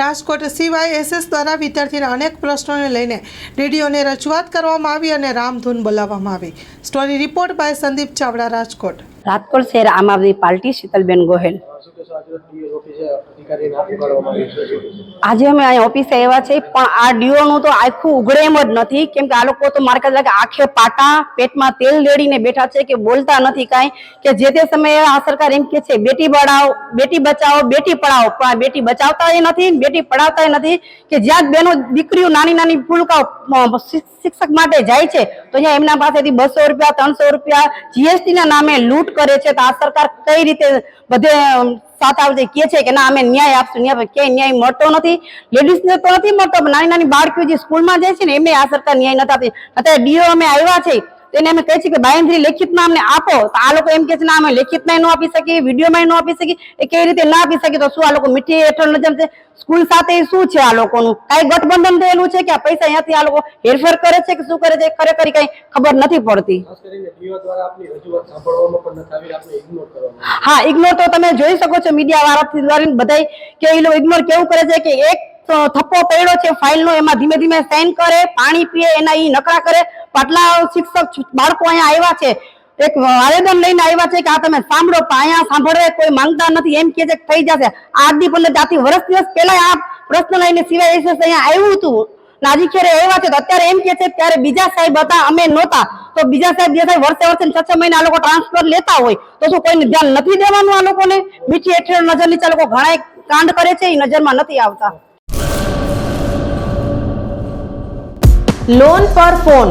Rajkot CYSS દ્વારા વિદ્યાર્થીના અનેક પ્રશ્નોને લઈને ડીડીઓને રજૂઆત કરવામાં આવી અને રામધૂન બોલાવવામાં આવી. Story report by Sandeep Chavda, Rajkot. Rajkot શહેર આમ આદમી પાર્ટી શીતલબેન ગોહેલ. આજે અમે અહીંયા ઓફિસે આવ્યા છે પણ આ ડીઓનું તો આખું ઉઘડે એમ જ નથી. કેમ કે આ લોકો તો મારે લાગે આંખે પાટા પેટમાં તેલ લેડીને બેઠા છે કે બોલતા નથી કાંઈ. કે જે તે સમયે આ સરકાર એમ કે છે, બેટી બચાવો બેટી બચાવો, બેટી પઢાઓ. પણ આ બેટી બચાવતા એ નથી બેટી પઢાવતા નથી કે જ્યાં બેનો દીકરીઓ નાની નાની ફૂલકાઓ શિક્ષક માટે જાય છે, તો અહીંયા એમના પાસેથી બસો રૂપિયા, ત્રણસો રૂપિયા જીએસટી ના નામે લૂંટ કરે છે. તો આ સરકાર કઈ રીતે બધે સાથ આવજે કે છે કે ના, અમે ન્યાય આપશું, ન્યાય ક્યાંય ન્યાય મળતો નથી. લેડીઝને તો નથી મળતો નાની નાની બાળકીઓ જે સ્કૂલમાં જાય છે ને, એમને આ સરકાર ન્યાય નથી આપતી. અત્યારે ડીઓ અમે આવ્યા છે તેને અમે કહે છે કે બાયંદ્રી લેખિતમાં અમને આપો. તો આ લોકો એમ કે છે ના અમે લેખિતમાં ન આપી શકીએ વિડીયોમાં ન આપી શકીએ. એ કેવી રીતે ના આપી શકીએ તો શું આ લોકો મીઠી હેઠળ નજર છે? સ્કૂલ સાથે શું છે આ લોકોનું? કઈ ગઠબંધન થયેલું છે કે આ પૈસા અહીંયાથી આ લોકો હેરફેર કરે છે કે શું કરે છે? ખરેખર કઈ ખબર નથી પડતી. હા ઇગ્નોર તો તમે જોઈ શકો છો મીડિયા વાળાથી દ્વારા બધાય કે એ લોકો ઇગ્નોર કેવું કરે છે કે એક થપ્પો પડ્યો છે ફાઇલ નો એમાં ધીમે ધીમે સાઇન કરે પાણી પીએ એના એ નકરા કરે. પાટલા શિક્ષક બાળકો અહીંયા આવ્યા છે. એક આવેદન લઈને આવ્યા છે કે આ તમે સાંભળો, પણ અહીંયા સાંભળવા કોઈ માંગતા નથી. એમ કે છે થઈ જશે. આજની પંદર જાતિ વર્ષ દિવસ પહેલા આ પ્રશ્ન લઈને સિવાય એસએસ અહીંયા આવ્યું હતું. નાજી ખેરે આવ્યા છે અત્યારે એમ કે છે ત્યારે બીજા સાહેબ હતા, અમે નહોતા. તો બીજા સાહેબ જે સાહેબ વર્ષે વર્ષે છ છ મહિના આ લોકો ટ્રાન્સફર લેતા હોય, તો શું કોઈને ધ્યાન નથી દેવાનું આ લોકોને? મીઠી હેઠળ નજર નીચે લોકો ઘણા કાંડ કરે છે, એ નજરમાં નથી આવતા. લોન પર ફોન